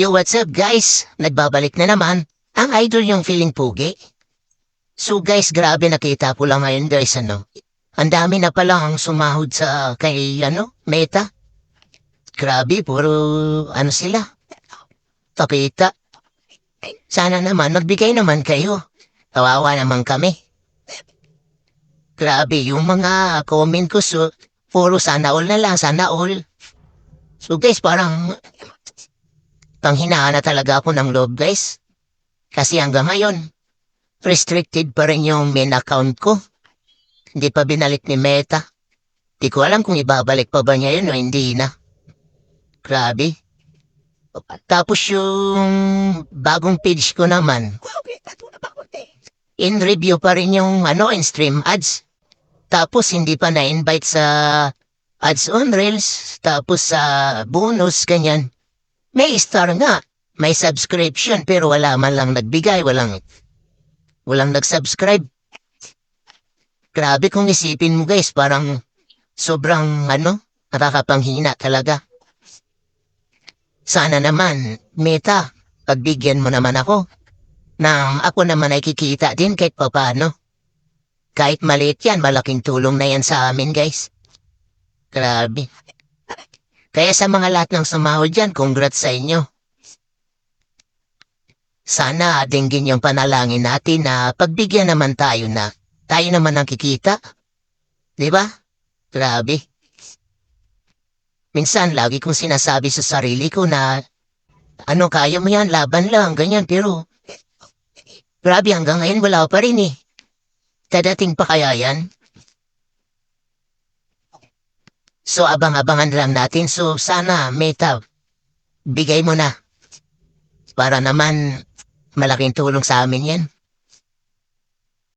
Yo, what's up guys? Nagbabalik na naman. Ang idol yung feeling pugi. So guys, grabe nakita ko lang ngayon guys, ano. Ang dami na pala ang sumahod sa kay, ano, Meta. Grabe, puro, ano sila. Pakita. Sana naman, magbigay naman kayo. Kawawa naman kami. Grabe, yung mga comment ko, so, puro sana all na lang, sana all. So guys, parang panghinaan na talaga ako ng loob guys. Kasi hanggang ngayon, restricted pa rin yung main account ko. Hindi pa binalik ni Meta. Di ko alam kung ibabalik pa ba niya yun o hindi na. Grabe. Tapos yung bagong page ko naman, in review pa rin yung ano, in stream ads. Tapos hindi pa na-invite sa ads on Reels. Tapos sa bonus, ganyan. May star nga. May subscription pero wala man lang nagbigay. Walang, walang nag-subscribe. Grabe kung isipin mo guys, parang sobrang ano, nakakapanghina talaga. Sana naman, Meta, pagbigyan mo naman ako. Nang ako naman ay kikita din kahit paano. Kahit maliit yan, malaking tulong na yan sa amin guys. Grabe. Kaya sa mga lahat ng sumahod dyan, congrats sa inyo. Sana dinggin yung panalangin natin na pagbigyan naman tayo na tayo naman ang kikita. Di ba? Grabe. Minsan, lagi kong sinasabi sa sarili ko na ano, kaya mo yan, laban lang, ganyan, pero grabe hanggang ngayon wala pa rin eh. Dadating pa kaya yan? So, abang-abangan lang natin. So, sana, Meta, bigay mo na. Para naman, malaking tulong sa amin yan.